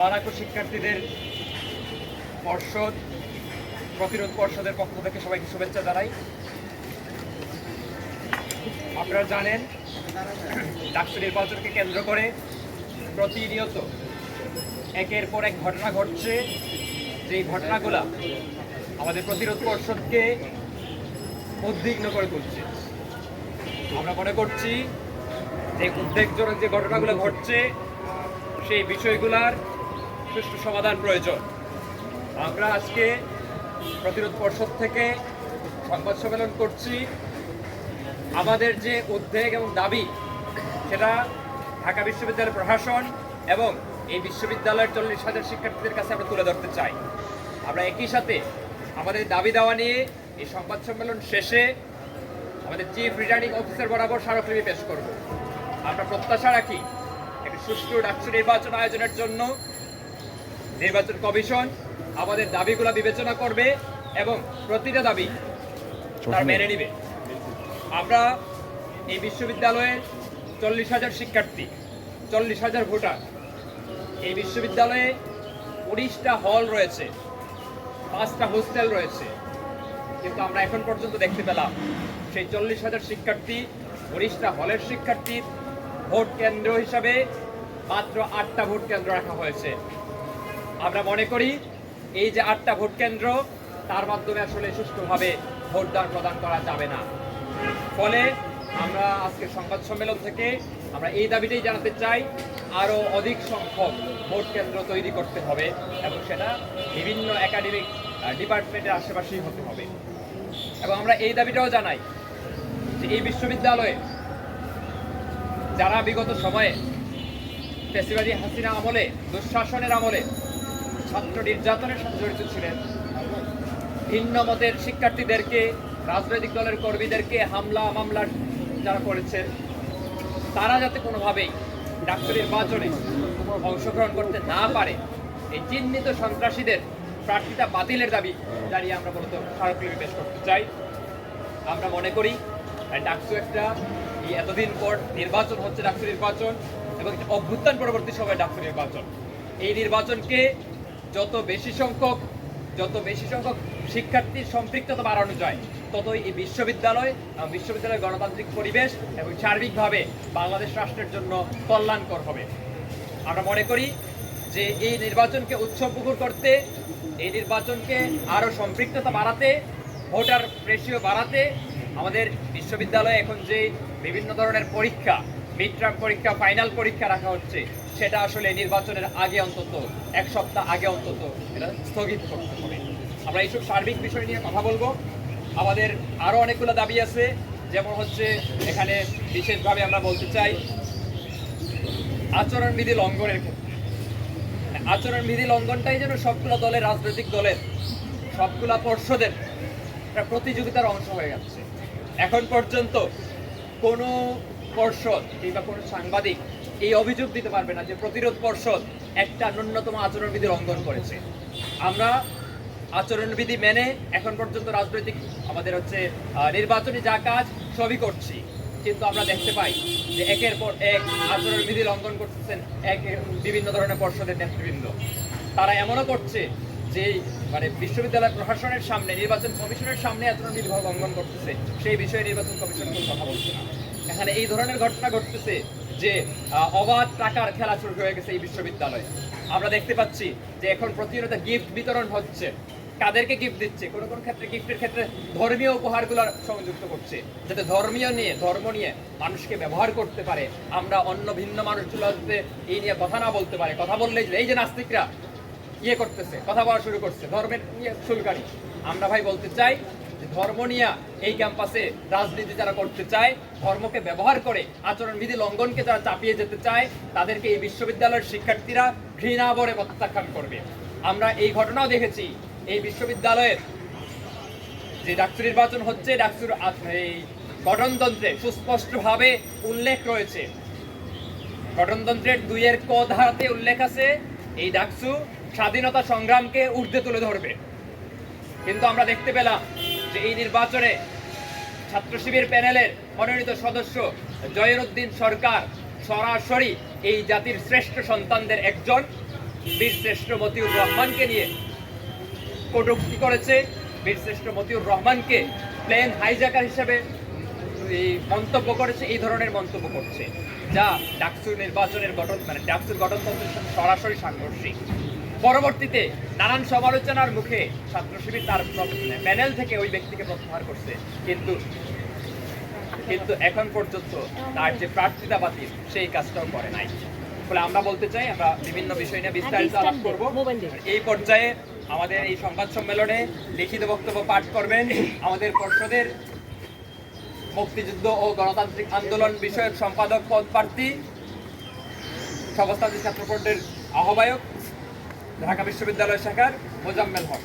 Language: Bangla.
বারাকু শিক্ষার্থীদের পর্ষদ, প্রতিরোধ পর্ষদের পক্ষ থেকে সবাইকে শুভেচ্ছা জানাই। আপনারা জানেন ডাক্তার নির্বাচনকে কেন্দ্র করে প্রতিনিয়ত একের পর এক ঘটনা ঘটছে। যেই ঘটনাগুলা আমাদের প্রতিরোধ পর্ষদকে উদ্বিগ্ন করে তুলছে। আমরা মনে করছি যে উদ্বেগজনক যে ঘটনাগুলো ঘটছে, সেই বিষয়গুলার সুষ্ঠু সমাধান প্রয়োজন। আমরা আজকে প্রতিরোধ পর্ষদ থেকে সংবাদ সম্মেলন করছি। আমাদের যে উদ্বেগ এবং দাবি, সেটা ঢাকা বিশ্ববিদ্যালয়ের প্রশাসন এবং এই বিশ্ববিদ্যালয়ের চল্লিশ হাজার শিক্ষার্থীদের কাছে আমরা তুলে ধরতে চাই। আমরা একই সাথে আমাদের দাবি দেওয়া নিয়ে এই সংবাদ সম্মেলন শেষে আমাদের চিফ রিটার্নিং অফিসার বরাবর স্মারকলিপি পেশ করব। আমরা প্রত্যাশা রাখি, একটি সুষ্ঠু ডাকসু নির্বাচন আয়োজনের জন্য নির্বাচন কমিশন আমাদের দাবিগুলো বিবেচনা করবে এবং প্রতিটা দাবি তার মেনে নিবে। আমরা এই বিশ্ববিদ্যালয়ের চল্লিশ হাজার শিক্ষার্থী চল্লিশ হাজার ভোটার এই বিশ্ববিদ্যালয়ে উনিশটা হল রয়েছে পাঁচটা হোস্টেল রয়েছে। কিন্তু আমরা এখন পর্যন্ত দেখতে পেলাম সেই চল্লিশ হাজার শিক্ষার্থী উনিশটা হলের শিক্ষার্থীর ভোট কেন্দ্র হিসাবে মাত্র আটটা ভোট কেন্দ্র রাখা হয়েছে। আমরা মনে করি এই যে আটটা ভোট কেন্দ্র, তার মাধ্যমে আসলে সুষ্ঠুভাবে ভোটদান প্রদান করা যাবে না। ফলে আমরা আজকে সংবাদ সম্মেলন থেকে আমরা এই দাবিটাই জানাতে চাই আরও অধিক সংখ্যক ভোট কেন্দ্র তৈরি করতে হবে এবং সেটা বিভিন্ন একাডেমিক ডিপার্টমেন্টের আশেপাশেই হতে হবে। এবং আমরা এই দাবিটাও জানাই যে এই বিশ্ববিদ্যালয়ে যারা বিগত সময়ে ফেসিবাদী হাসিনা আমলে, দুঃশাসনের আমলে ছাত্র নির্যাতনের সাথে জড়িত ছিলেন। ভিন্ন মতের শিক্ষার্থীদেরকে, রাজনৈতিক দলের কর্মীদেরকে হামলা, মামলা যারা করেছেন, তারা যাতে কোনোভাবেই ডাক্তার নির্বাচনে অংশগ্রহণ করতে না পারে, এই চিহ্নিত সন্ত্রাসীদের প্রার্থিতা বাতিলের দাবি জানিয়ে আমরা মূলত স্মারকলিপি পেশ করতে চাই। আমরা মনে করি ডাকসু একটা এতদিন পর নির্বাচন হচ্ছে ডাকসু নির্বাচন এবং অভ্যুত্থান পরবর্তী সময় ডাকসু নির্বাচন। এই নির্বাচনকে যত বেশি সংখ্যক, যত বেশি সংখ্যক শিক্ষার্থীর সম্পৃক্ততা বাড়ানো যায়, ততই এই বিশ্ববিদ্যালয় বিশ্ববিদ্যালয়ের গণতান্ত্রিক পরিবেশ এবং সার্বিকভাবে বাংলাদেশ রাষ্ট্রের জন্য কল্যাণকর হবে। আমরা মনে করি যে এই নির্বাচনকে উৎসবমুখর করতে, এই নির্বাচনকে আরও সম্পৃক্ততা বাড়াতে, ভোটার রেশিও বাড়াতে, আমাদের বিশ্ববিদ্যালয়ে এখন যে বিভিন্ন ধরনের পরীক্ষা মিড টার্ম পরীক্ষা ফাইনাল পরীক্ষা রাখা হচ্ছে সেটা আসলে নির্বাচনের আগে অন্তত, এক সপ্তাহ আগে অন্তত এটা স্থগিত করতে হবে। আমরা এইসব সার্বিক বিষয় নিয়ে কথা বলব। আমাদের আরও অনেকগুলো দাবি আছে, যেমন হচ্ছে এখানে বিশেষভাবে আমরা বলতে চাই, আচরণবিধি লঙ্ঘনের ক্ষেত্রে। আচরণবিধি লঙ্ঘনটাই যেন সবগুলো দলের রাজনৈতিক দলের, সবগুলা পর্ষদের একটা প্রতিযোগিতার অংশ হয়ে যাচ্ছে। এখন পর্যন্ত কোনো পর্ষদ কিংবা কোনো সাংবাদিক এই অভিযোগ দিতে পারবে না যে প্রতিরোধ পর্ষদ একটা ন্যূনতম আচরণবিধি লঙ্ঘন করেছে। আমরা আচরণবিধি মেনে এখন পর্যন্ত রাজনৈতিক আমাদের হচ্ছে নির্বাচনী যা কাজ সবই করছি। কিন্তু আমরা দেখতে পাই যে একের পর এক আচরণবিধি লঙ্ঘন করতেছেন এক বিভিন্ন ধরনের পর্ষদের নেতৃবৃন্দ। তারা এমনও করছে যে মানে বিশ্ববিদ্যালয় প্রশাসনের সামনে, নির্বাচন কমিশনের সামনে আচরণবিধি লঙ্ঘন করতেছে, সেই বিষয়ে নির্বাচন কমিশন কথা বলছে না। এখানে এই ধরনের ঘটনা ঘটতেছে যে অবাধ টাকার খেলা শুরু হয়ে গেছে এই বিশ্ববিদ্যালয়ে। আমরা দেখতে পাচ্ছি যে এখন প্রতিনিয়ত গিফট বিতরণ হচ্ছে। কাদেরকে গিফট দিচ্ছে? কোনো কোনো ক্ষেত্রে গিফটের ক্ষেত্রে ধর্মীয় উপহারগুলো সংযুক্ত করছে। যাতে ধর্মীয় নিয়ে, ধর্ম নিয়ে মানুষকে ব্যবহার করতে পারে। আমরা অন্য ভিন্ন মানুষগুলো যাতে এই নিয়ে কথা না বলতে পারে। কথা বললেই এই যে নাস্তিকরা ইয়ে করতেছে, কথা বলা শুরু করছে, ধর্মের নিয়ে শুল্কারি আমরা ভাই বলতে চাই ধর্ম নিয়ে এই ক্যাম্পাসে রাজনীতি যারা করতে চায়, ধর্মকে ব্যবহার করে আচরণবিধি লঙ্ঘনকে যারা চাপিয়ে যেতে চায়, তাদেরকে এই বিশ্ববিদ্যালয়ের শিক্ষার্থীরা ঘৃণা বরে প্রত্যাখ্যান করবে। আমরা এই ঘটনাও দেখেছি, এই বিশ্ববিদ্যালয়ের যে ডাক্তার নির্বাচন হচ্ছে ডাক্তার এই গঠনতন্ত্রে সুস্পষ্টভাবে উল্লেখ রয়েছে। গঠনতন্ত্রের দুইয়ের ক ধারাতে উল্লেখ আছে, এই ডাকসু স্বাধীনতা সংগ্রামকে ঊর্ধ্বে তুলে ধরবে। কিন্তু আমরা দেখতে পেলাম যে এই নির্বাচনে ছাত্র শিবির প্যানেলের মনোনীত সদস্য জয়রুদ্দিন সরকার সরাসরি এই জাতির শ্রেষ্ঠ সন্তানদের একজন বীরশ্রেষ্ঠ মতিউর রহমানকে নিয়ে কটূক্তি করেছে। বীরশ্রেষ্ঠ মতিউর রহমানকে প্লেন হাইজাকার হিসেবে মন্তব্য করেছে, এই ধরনের মন্তব্য করছে। যা ডাকসুর নির্বাচনের গঠন মানে ডাকসুর গঠনতন্ত্রের সরাসরি সাংঘর্ষিক। পরবর্তীতে নানান সমালোচনার মুখে ছাত্র শিবির তার প্যানেল থেকে ওই ব্যক্তিকে প্রত্যাহার করছে। কিন্তু কিন্তু এখন পর্যন্ত তার যে প্রার্থিতা বাতিল সেই কাজটাও করে নাই। ফলে আমরা বলতে চাই আমরা বিভিন্ন বিষয় নিয়ে বিস্তারিত আলাপ করব। এই পর্যায়ে আমাদের এই সংবাদ সম্মেলনে লিখিত বক্তব্য পাঠ করবেন আমাদের পর্ষদের মুক্তিযুদ্ধ ও গণতান্ত্রিক আন্দোলন বিষয়ক সম্পাদক পদ প্রার্থী সবস্থানী ছাত্র আহ্বায়ক ঢাকা বিশ্ববিদ্যালয় শাখার মোজাম্মেল হক।